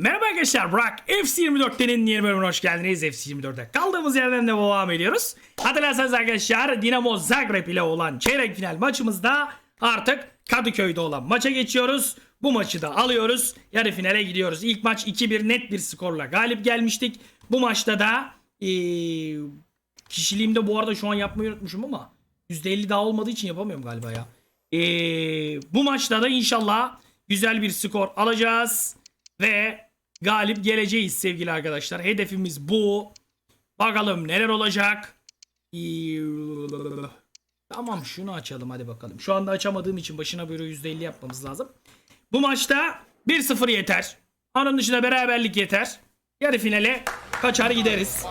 Merhaba arkadaşlar Burak FC24'tenin yeni bölümüne hoş geldiniz. FC24'te kaldığımız yerden de devam ediyoruz. Hatırlarsanız arkadaşlar Dinamo Zagreb ile olan çeyrek final maçımızda artık Kadıköy'de olan maça geçiyoruz. Bu maçı da alıyoruz. Yarı finale gidiyoruz. İlk maç 2-1 net bir skorla galip gelmiştik. Bu maçta da eee kişiliğimde bu arada şu an yapmayı unutmuşum ama %50 daha olmadığı için yapamıyorum galiba ya. Eee, bu maçta da inşallah güzel bir skor alacağız ve galip geleceğiz sevgili arkadaşlar. Hedefimiz bu. Bakalım neler olacak. Tamam şunu açalım hadi bakalım. Şu anda açamadığım için başına böyle %50 yapmamız lazım. Bu maçta 1-0 yeter. Onun dışında beraberlik yeter. Yarı finale kaçar gideriz.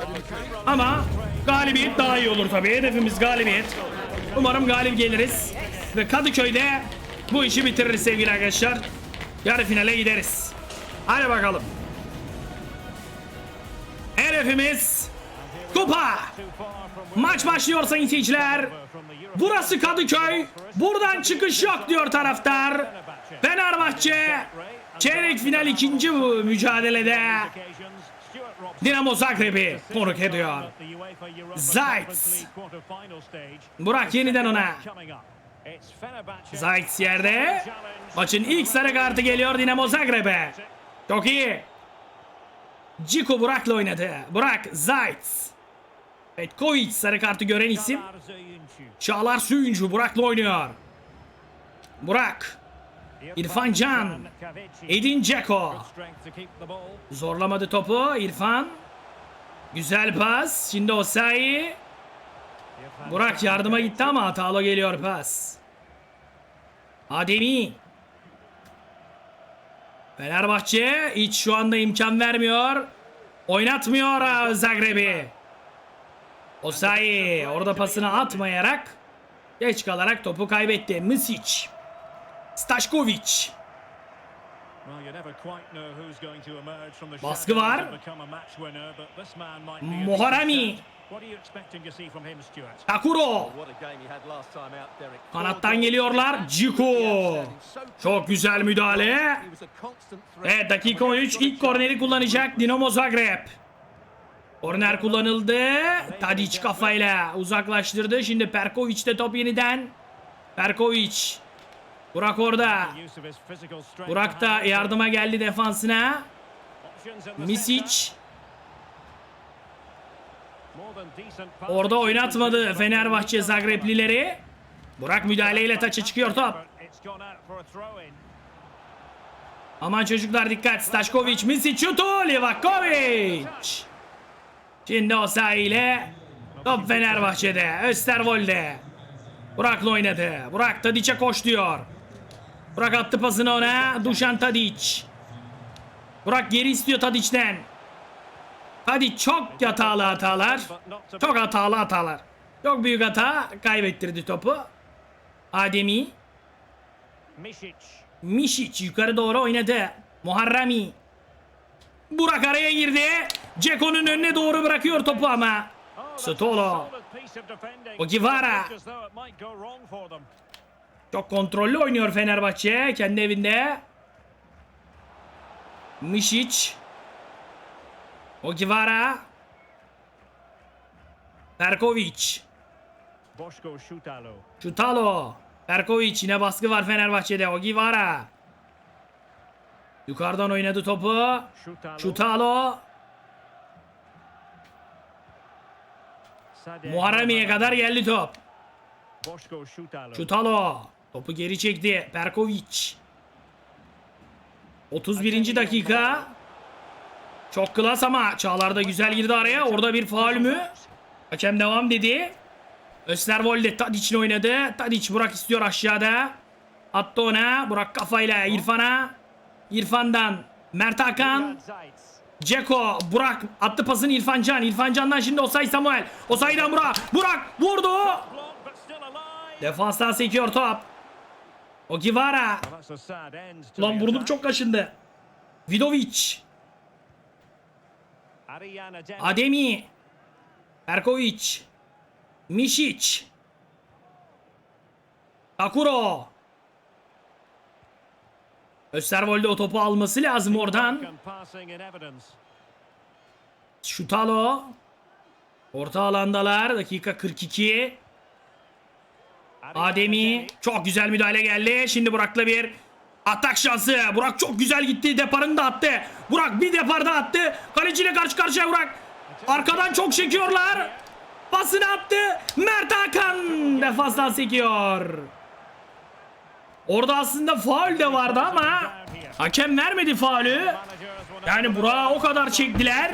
Ama galibiyet daha iyi olur tabii. Hedefimiz galibiyet. Umarım galip geliriz. Ve Kadıköy'de bu işi bitiririz sevgili arkadaşlar. Yarı finale gideriz. Hadi bakalım. Hedefimiz kupa. Maç başlıyor sayın seyirciler. Burası Kadıköy. Buradan çıkış yok diyor taraftar. Fenerbahçe çeyrek final ikinci mücadelede Dinamo Zagreb'i konuk ediyor. Zayt. Burak yeniden ona. Zayt yerde. Maçın ilk sarı kartı geliyor Dinamo Zagreb'e. Çok iyi. Ciko Burak'la oynadı. Burak Zayt. Petkovic sarı kartı gören isim. Çağlar Söyüncü Burak'la oynuyor. Burak. İrfan Can. Edin Dzeko. Zorlamadı topu İrfan. Güzel pas. Şimdi Osayi. Burak yardıma gitti ama hatalı geliyor pas. Ademi. Fenerbahçe hiç şu anda imkan vermiyor. Oynatmıyor Zagreb'i. Osayi orada pasını atmayarak geç kalarak topu kaybetti. Misic. Staşkovic. Baskı var. Muharami. Takuro. Kanattan geliyorlar. Ciko. Çok güzel müdahale. Evet dakika 13 ilk korneri kullanacak Dinamo Zagreb. Korner kullanıldı. Tadic kafayla uzaklaştırdı. Şimdi Perkovic de top yeniden. Perkovic. Burak orada. Burak da yardıma geldi defansına. Misic. Orada oynatmadı Fenerbahçe Zagreblileri. Burak müdahaleyle taça çıkıyor top. Aman çocuklar dikkat. Staşkovic, Misic şutu. Livakovic. Şimdi Osayi ile top Fenerbahçe'de. Österwold'e. Burak'la oynadı. Burak Tadic'e koş diyor. Burak attı pasını ona. Dušan Tadic. Burak geri istiyor Tadic'ten. Tadic çok hatalı hatalar. Çok hatalı hatalar. Çok büyük hata. Kaybettirdi topu. Ademi. Mişic yukarı doğru oynadı. Muharrami. Burak araya girdi. Ceko'nun önüne doğru bırakıyor topu ama. Stolo. Ogivara. Çok kontrollü oynuyor Fenerbahçe. Kendi evinde. Mişic. Ogivara. Perkovic. Şutalo. Perkovic yine baskı var Fenerbahçe'de. Ogivara. Yukarıdan oynadı topu. Şutalo. Muharremi'ye kadar geldi top. Şutalo. Topu geri çekti. Perkovic. 31. dakika. Çok klas ama Çağlar da güzel girdi araya. Orada bir faul mü? Hakem devam dedi. Österwolde Tadic'le oynadı. Tadic Burak istiyor aşağıda. Attı ona. Burak kafayla İrfan'a. İrfan'dan Mert Hakan. Ceko Burak attı pasını İrfan Can. İrfan Can'dan şimdi Osay Samuel. Osay'dan Burak. Burak vurdu. Defanstan sekiyor top. Ogivara. Lan burnum çok kaşındı. Vidovic. Ademi. Perkovic. Mişic. Takuro. Österwold'e o topu alması lazım oradan. Şutalo. Orta alandalar. Dakika 42. Ademi. Çok güzel müdahale geldi. Şimdi Burak'la bir atak şansı. Burak çok güzel gitti. Deparını da attı. Burak bir depar da attı. Kaleciyle karşı karşıya Burak. Arkadan çok çekiyorlar. Pasını attı. Mert Hakan defastan sekiyor. Orada aslında faul de vardı ama hakem vermedi faulü. Yani Burak'a o kadar çektiler.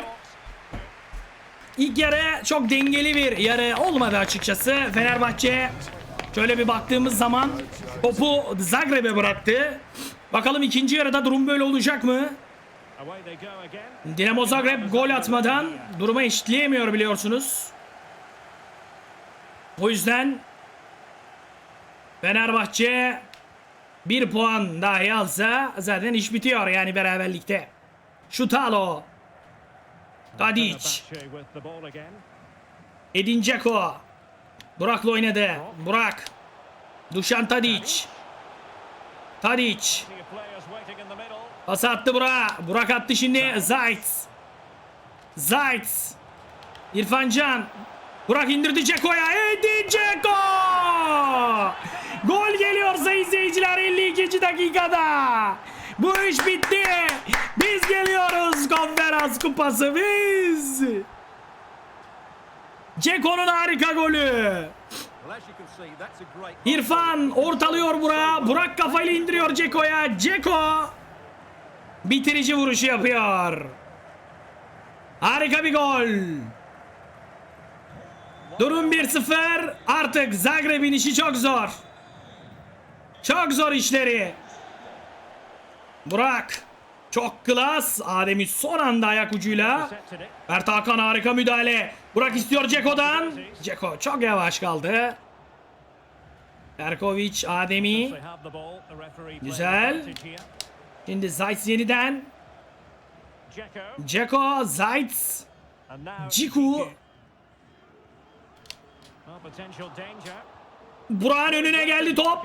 İlk yarı çok dengeli bir yarı olmadı açıkçası. Fenerbahçe şöyle bir baktığımız zaman topu Zagreb'e bıraktı. Bakalım ikinci yarıda durum böyle olacak mı? Dinamo Zagreb gol atmadan durumu eşitleyemiyor biliyorsunuz. O yüzden Fenerbahçe bir puan dahi alsa zaten iş bitiyor yani beraberlikte. Şutalo. Tadic. Edin Dzeko. Burak'la oynadı. Burak. Dušan the middle. Pas attı Burak. Burak attı şimdi. Zayt. Zayt. İrfan Can. Burak indirdi Ceko'ya. Edin Dzeko. Gol geliyor sayın seyirciler 52. dakikada. Bu iş bitti. Biz geliyoruz konferans kupası biz. Ceko'nun harika golü. İrfan ortalıyor Burak. Burak kafayla indiriyor Ceko'ya. Ceko bitirici vuruşu yapıyor. Harika bir gol. Durum 1-0. Artık Zagreb'in işi çok zor. Çok zor işleri. Burak. Çok klas. Adem'i son anda ayak ucuyla. Mert Hakan harika müdahale. Burak istiyor Ceko'dan. Ceko çok yavaş kaldı. Berkovic, Ademi. Güzel. Şimdi Zayt yeniden. Ceko, Zayt. Now Ciku. Burak'ın önüne geldi top.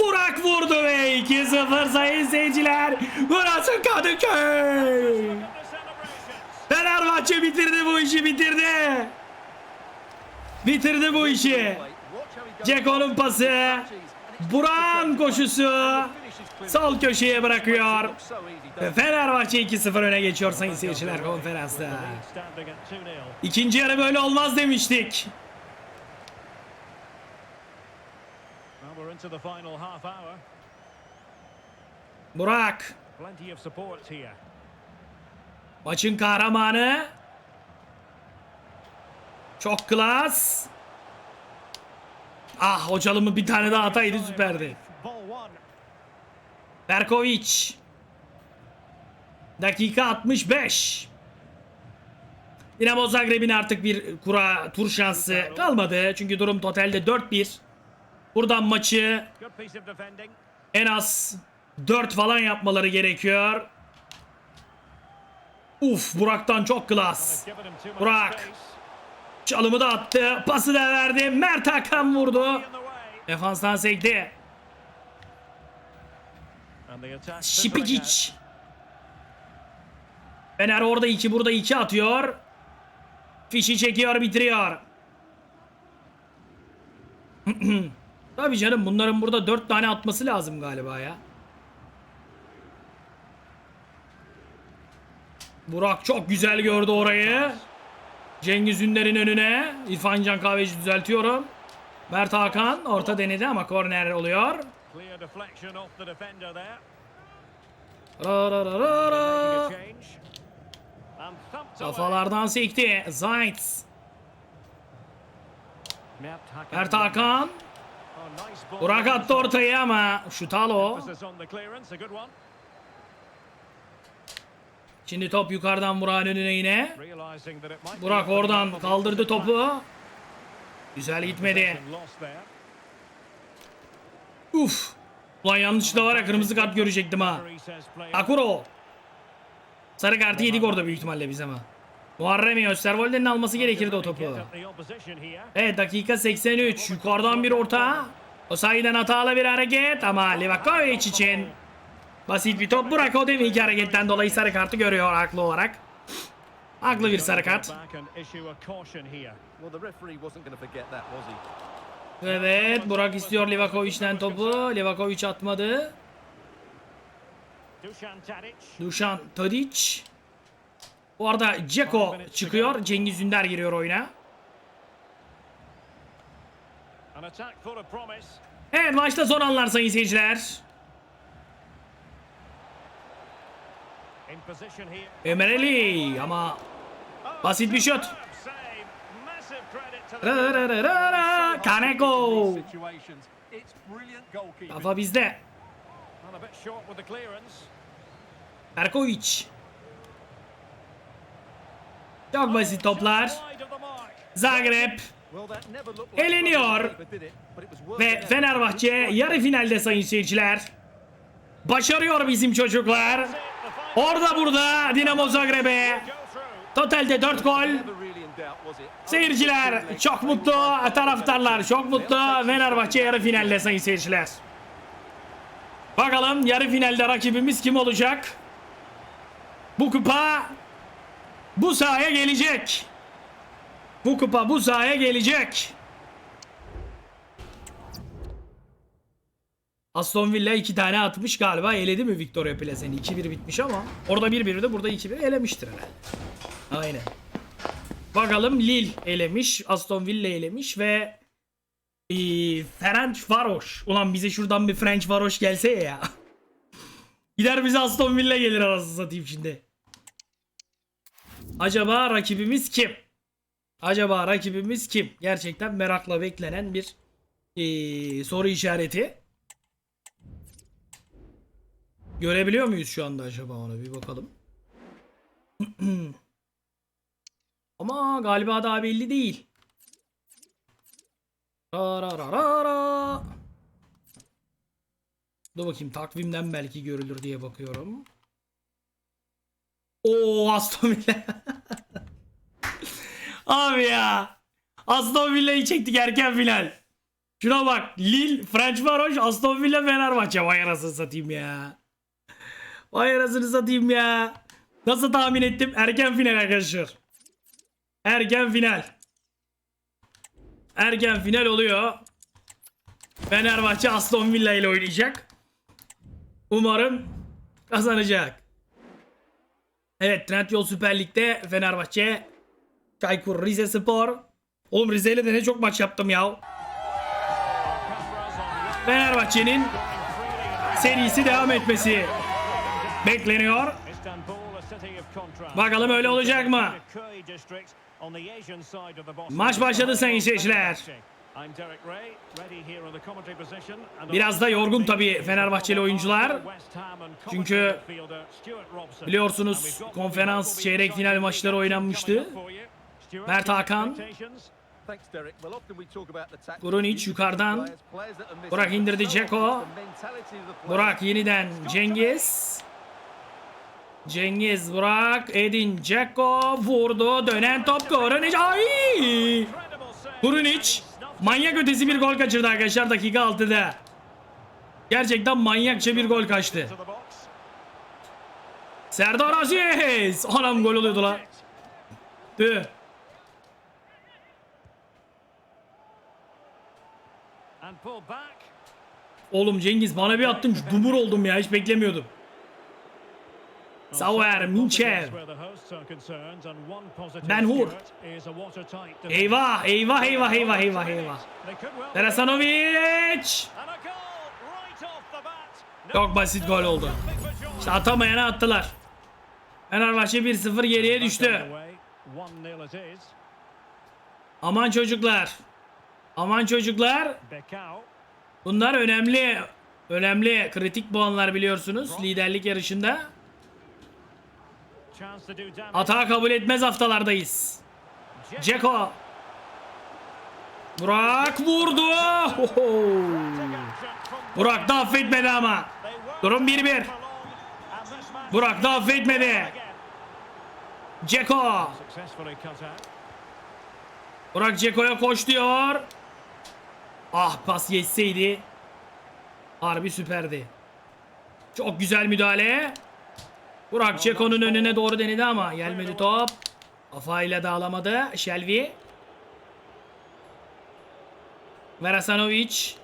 Burak vurdu ve 2-0 sayın seyirciler. Burası Kadıköy. Fenerbahçe bitirdi bu işi bitirdi. Bitirdi bu işi. Ceko'nun pası. Burak'ın koşusu. Sol köşeye bırakıyor. Fenerbahçe 2-0 öne geçiyor sayın seyirciler konferansta. Standing at 2-0. İkinci yarı böyle olmaz demiştik. Burak maçın kahramanı. Çok klas. Ah hocalımı bir tane daha ataydı süperdi. Berkovic. Dakika 65. Dinamo Zagreb'in artık bir kura tur şansı kalmadı. Çünkü durum totalde 4-1. Buradan maçı en az 4 falan yapmaları gerekiyor. Uf Burak'tan çok klas. Burak. Çalımı da attı. Pası da verdi. Mert Hakan vurdu. Defanstan sekti. Şipikic. Fener orada 2 burada 2 atıyor. Fişi çekiyor bitiriyor. Tabii canım bunların burada 4 tane atması lazım galiba ya. Burak çok güzel gördü orayı. Cengiz Ünder'in önüne. İrfan Can Kahveci düzeltiyorum. Mert Hakan orta denedi ama korner oluyor. Ra ra ra ra ra. Kafalardan sekti. Zayt. Mert Hakan. Burak attı ortaya ama Şutalo. Şimdi top yukarıdan Burak'ın önüne yine. Burak oradan kaldırdı topu. Güzel gitmedi. Uf. Ulan yanlışlıkla var ya kırmızı kart görecektim ha. Akuro. Sarı kartı yedik orada büyük ihtimalle biz ama. Muharrem'i Österwolde'nin alması gerekirdi o topu. Evet dakika 83. Yukarıdan bir orta. O sayeden hatalı bir hareket ama Livakovic için Basit bir top. Burak o deminki hareketten dolayı sarı kartı görüyor haklı olarak. Haklı bir sarı kart. Evet Burak istiyor Livakovic'den topu. Livakovic atmadı. Dušan Tadic. Bu arada Ceko çıkıyor. Cengiz Ünder giriyor oyuna. Evet maçta son anlar sayın seyirciler. Here. Ömereli ama basit bir şut. Save. Massive credit to Çok basit toplar. Zagreb Eleniyor. ve Fenerbahçe yarı finalde sayın seyirciler. Başarıyor bizim çocuklar. Orada burada Dinamo Zagreb'e totalde 4 gol. Seyirciler çok mutlu, taraftarlar çok mutlu. Fenerbahçe yarı finalde sayın seyirciler. Bakalım yarı finalde rakibimiz kim olacak? Bu kupa bu sahaya gelecek. Bu kupa bu sahaya gelecek. Aston Villa iki tane atmış galiba. Eledi mi Victoria Plazen'i? 2-1 bitmiş ama orada 1-1 de burada 2-1 elemiştir herhalde. Aynen. Bakalım Lille elemiş, Aston Villa elemiş ve eee Ferenc Varoş. Ulan bize şuradan bir French Varoş gelse ya. Gider bize Aston Villa gelir arası satayım şimdi. Acaba rakibimiz kim? Acaba rakibimiz kim? Gerçekten merakla beklenen bir eee, soru işareti. Görebiliyor muyuz şu anda acaba onu bir bakalım. Ama galiba daha belli değil. Ra ra ra ra ra. Dur bakayım takvimden belki görülür diye bakıyorum. Oo Aston Villa. Abi ya. Aston Villa'yı çektik erken final. Şuna bak. Lille, French Varoş, Aston Villa, Fenerbahçe. Vay anasını satayım ya. Vay anasını satayım ya. Nasıl tahmin ettim? Erken final arkadaşlar. Erken final. Erken final oluyor. Fenerbahçe Aston Villa ile oynayacak. Umarım kazanacak. Evet Trendyol Süper Lig'de Fenerbahçe Çaykur Rizespor. Oğlum Rize ile de ne çok maç yaptım ya. Fenerbahçe'nin serisi devam etmesi bekleniyor. Bakalım öyle olacak mı? Maç başladı sayın seyirciler. I'm Derek Ray, ready here on the commentary position. And Biraz da yorgun tabii Fenerbahçeli oyuncular. Çünkü biliyorsunuz konferans çeyrek final maçları oynanmıştı. Mert Hakan. Grunic yukarıdan. Burak indirdi, players. Burak yeniden Cengiz. Cengiz Burak Edin Dzeko vurdu dönen top Grunic ay. Grunic manyak ötesi bir gol kaçırdı arkadaşlar dakika 6'da. Gerçekten manyakça bir gol kaçtı. Serdar Aziz. Anam gol oluyordu lan. Tüh. Oğlum Cengiz bana bir attın dumur oldum ya hiç beklemiyordum. Sauer, Minchev. Ben Hur. Eyvah eyvah eyvah eyvah eyvah eyvah. Terasanovic. Çok basit gol oldu. İşte atamayana attılar. Fenerbahçe 1-0 geriye düştü. Aman çocuklar. Aman çocuklar. Bunlar önemli. Önemli kritik puanlar biliyorsunuz liderlik yarışında. Hata kabul etmez haftalardayız. Ceko. Burak vurdu. Oho. Burak da affetmedi ama. Durum 1-1. Burak da affetmedi. Ceko. Burak Ceko'ya koş diyor. Ah pas geçseydi. Harbi süperdi. Çok güzel müdahale. Burak Ceko'nun önüne doğru denedi ama gelmedi top. Kafayla da alamadı. Shelby. Verasanovic.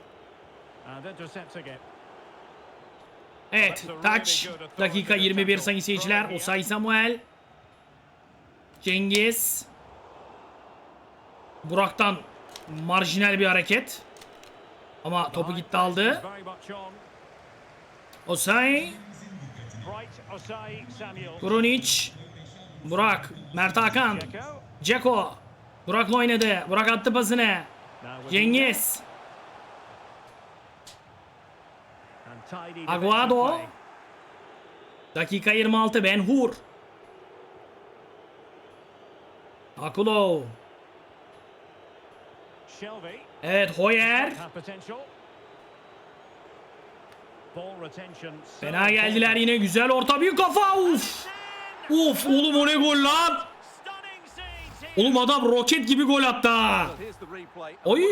Evet. Taç. Dakika 21 sayın seyirciler. Osay Samuel. Cengiz. Burak'tan marjinal bir hareket. Ama topu gitti aldı. Osay. Krunic. Burak. Mert Hakan. Ceko. Burak'la oynadı. Burak attı pasını. Cengiz. Aguado. Dakika 26 Ben Hur. Shelby. Evet Hoyer. Fena geldiler yine güzel orta büyük kafa uf. Uf oğlum o ne gol lan. Oğlum adam roket gibi gol attı Oy!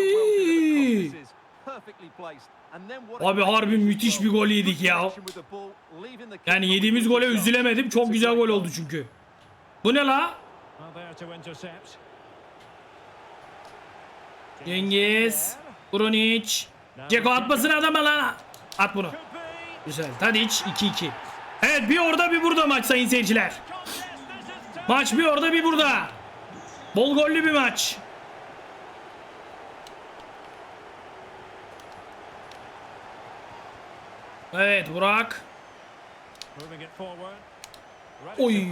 Abi harbi müthiş bir gol yedik ya. Yani yediğimiz gole üzülemedim. Çok güzel gol oldu çünkü. Bu ne la? Cengiz. Krunic. Ceko atmasın adama lan. At bunu. Güzel. Tadic 2-2. Evet bir orada bir burada maç sayın seyirciler. Maç bir orada bir burada. Bol gollü bir maç. Evet Burak. Oy.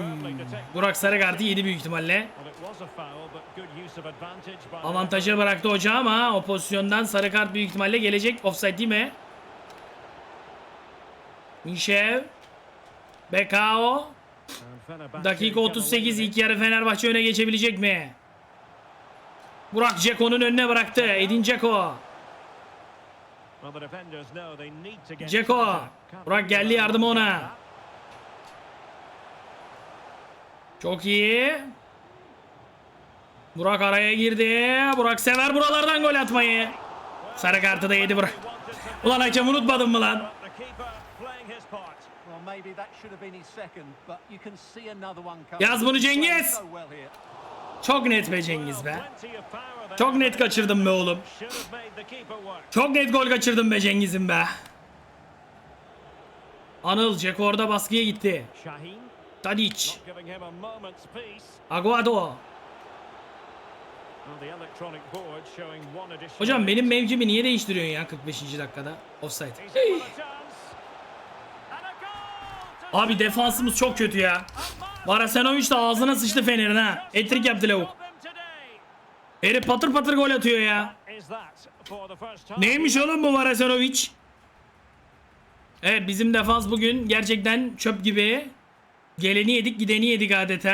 Burak sarı kartı yedi büyük ihtimalle. Well, it was a foul, but good use of advantage by the Avantaja bıraktı hoca ama o pozisyondan sarı kart büyük ihtimalle gelecek. Offside değil mi? Mişev. Bekao. Dakika can 38 win ilk yarı Fenerbahçe öne geçebilecek mi? Burak Ceko'nun önüne bıraktı. Edin Ceko. Ceko. Burak geldi to ona. Çok iyi. Burak araya girdi. Burak sever buralardan gol atmayı. Sarı kartı da yedi Burak. Ulan hakem unutmadın mı lan? Yaz bunu Cengiz. Çok net be Cengiz be. Çok net kaçırdım be oğlum. Çok net gol kaçırdım be Cengiz'im be. Anıl Ceko orada baskıya gitti. Tadic. Aguado. Hocam benim mevkimi niye değiştiriyorsun ya 45. dakikada? Offside. He's got a chance. And a goal to Abi defansımız çok kötü ya. Varasenovic de ağzına sıçtı Fener'in ha. Etrik yaptı lavuk. Herif patır patır gol atıyor ya. Neymiş oğlum bu Varasenovic? Evet bizim defans bugün gerçekten çöp gibi. Geleni yedik gideni yedik adeta.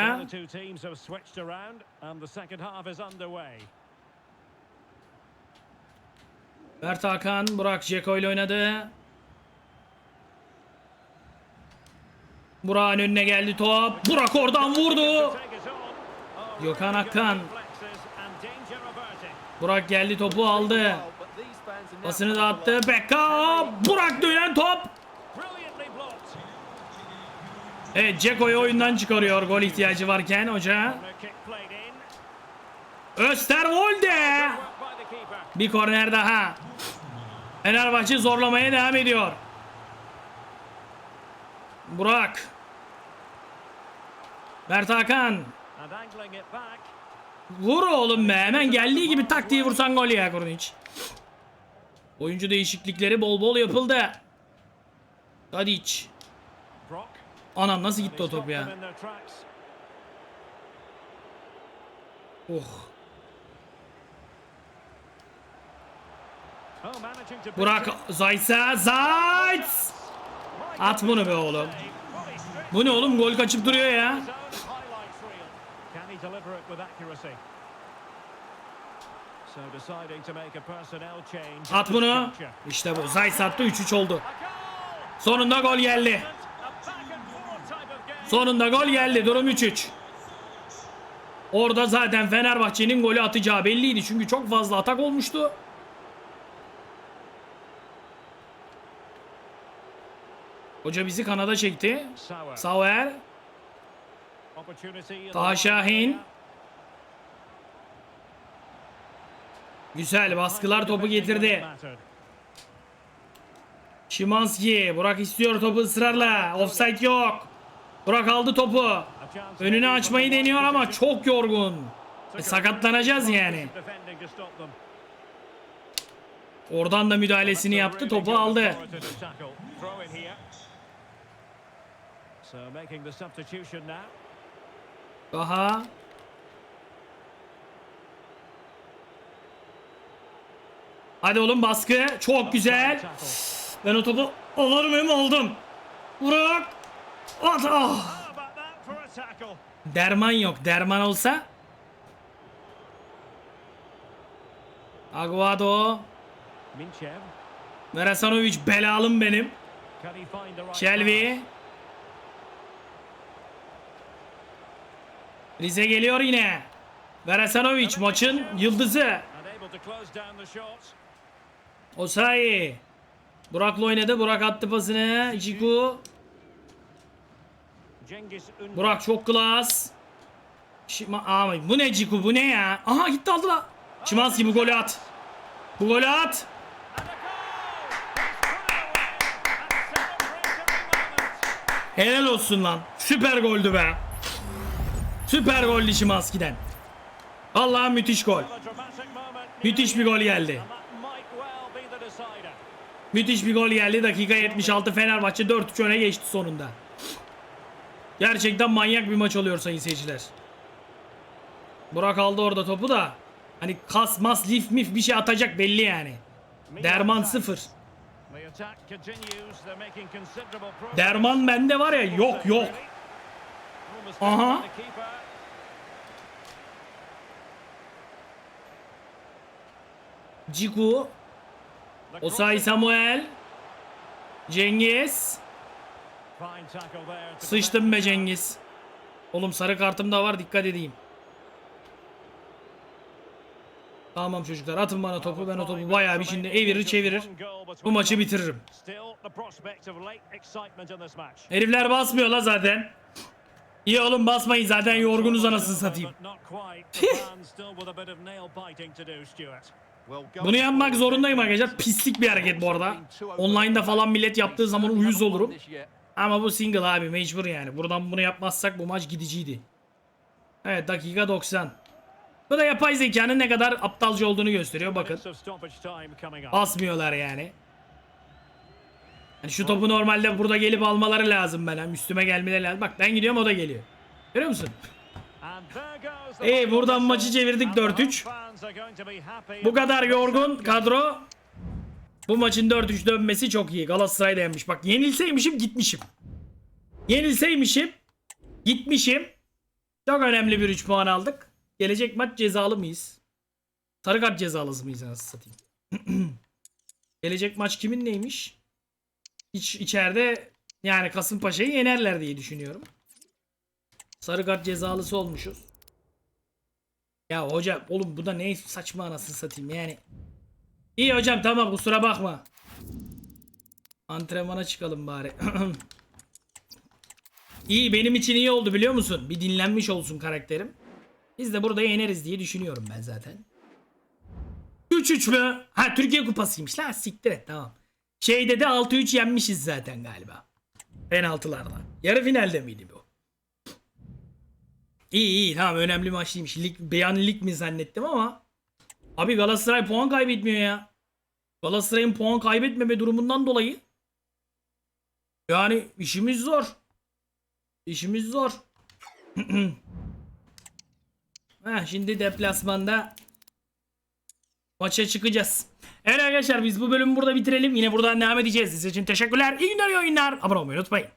Mert Hakan, Burak Ceko ile oynadı. Burak'ın önüne geldi top. Burak oradan vurdu. Gökhan Akkan. Burak geldi topu aldı. Well, but these fans are now Pasını da coming attı. alive. Beckham. Burak dönen top. Evet Ceko'yu oyundan çıkarıyor gol ihtiyacı varken hoca. Österwolde. Bir korner daha. Fenerbahçe zorlamaya devam ediyor. Burak. Mert Hakan. Vur oğlum be. Hemen geldiği gibi tak diye vursan gol ya Kurniç. Oyuncu değişiklikleri bol bol yapıldı. Tadic. Anam nasıl gitti o top ya? Oh. Burak. Zayt'sa Zayt. At bunu be oğlum. Bu ne oğlum gol kaçıp duruyor ya. Deliver it with accuracy? So deciding to make a personnel change. At bunu. İşte bu. Zayt attı 3-3 oldu. Sonunda gol geldi. Sonunda gol geldi. Durum 3-3. Orada zaten Fenerbahçe'nin golü atacağı belliydi. Çünkü çok fazla atak olmuştu. Hoca bizi kanada çekti. Sauer. Sauer. Opportunity in the Taha Şahin. Güzel baskılar topu getirdi. Şimanski. Burak istiyor topu ısrarla. Offside yok. Burak aldı topu. Önünü açmayı deniyor ama çok yorgun. E, sakatlanacağız yani. Oradan da müdahalesini yaptı. Topu aldı. So making the substitution now. Daha. Hadi oğlum baskı. Çok güzel. Ben o topu alır mıyım? Aldım. Burak. At. Ah. Derman yok. Derman olsa. Aguado. Minchev. Verasanovic belalım benim. Shelby. Rize geliyor yine. Verasanovic maçın yıldızı. Osayi. Burak'la oynadı. Burak attı pasını. Ciku. Burak çok klas. Şima Aa, bu ne Ciku bu ne ya? Aha gitti aldı la. Şimanski bu golü at. Bu golü at. Helal olsun lan. Süper goldü be. Süper goldü Şimanski'den. Vallahi müthiş gol. Müthiş bir gol geldi. Müthiş bir gol geldi. Dakika 76 Fenerbahçe 4-3 öne geçti sonunda. Gerçekten manyak bir maç oluyor sayın seyirciler. Burak aldı orada topu da. Hani kas mas lif mif bir şey atacak belli yani. Derman sıfır. Derman bende var ya yok yok. Aha. Ciku. Osay Samuel. Cengiz. Sıçtım be Cengiz. Oğlum sarı kartım da var dikkat edeyim. Tamam çocuklar atın bana topu ben o topu bayağı bir şimdi evirir çevirir. Bu maçı bitiririm. Herifler basmıyor la zaten. İyi oğlum basmayın zaten yorgunuz anasını satayım. Bunu yapmak zorundayım arkadaşlar. Pislik bir hareket bu arada. Online'da falan millet yaptığı zaman uyuz olurum. Ama bu single abi mecbur yani. Buradan bunu yapmazsak bu maç gidiciydi. Evet dakika 90. Bu da yapay zekanın ne kadar aptalca olduğunu gösteriyor bakın. Asmıyorlar yani. Yani şu topu normalde burada gelip almaları lazım bana. Üstüme gelmeleri lazım. Bak ben gidiyorum o da geliyor. Görüyor musun? İyi buradan maçı çevirdik 4-3. Bu kadar yorgun kadro. Bu maçın 4-3 dönmesi çok iyi. Galatasaray'da yenmiş. Bak yenilseymişim gitmişim. Yenilseymişim gitmişim. Çok önemli bir 3 puan aldık. Gelecek maç cezalı mıyız? Sarı kart cezalısı mıyız anasını satayım? Gelecek maç kimin neymiş? İç, içeride yani Kasımpaşa'yı yenerler diye düşünüyorum. Sarı kart cezalısı olmuşuz. Ya hocam oğlum bu da ne saçma anasını satayım yani. İyi hocam tamam kusura bakma. Antrenmana çıkalım bari. iyi benim için iyi oldu biliyor musun? Bir dinlenmiş olsun karakterim. Biz de burada yeneriz diye düşünüyorum ben zaten. 3-3 mü? Ha Türkiye kupasıymış la siktir et tamam. Şeyde de 6-3 yenmişiz zaten galiba. Penaltılarla. Yarı finalde miydi bu? İyi iyi tamam önemli maçlıymış. Lig, beyan lig mi zannettim ama. Abi Galatasaray puan kaybetmiyor ya. Galatasaray'ın puan kaybetmeme durumundan dolayı. Yani işimiz zor. İşimiz zor. Heh, şimdi deplasmanda maça çıkacağız. Evet arkadaşlar biz bu bölümü burada bitirelim. Yine buradan devam edeceğiz. Siz için teşekkürler. İyi günler, iyi oyunlar. Abone olmayı unutmayın.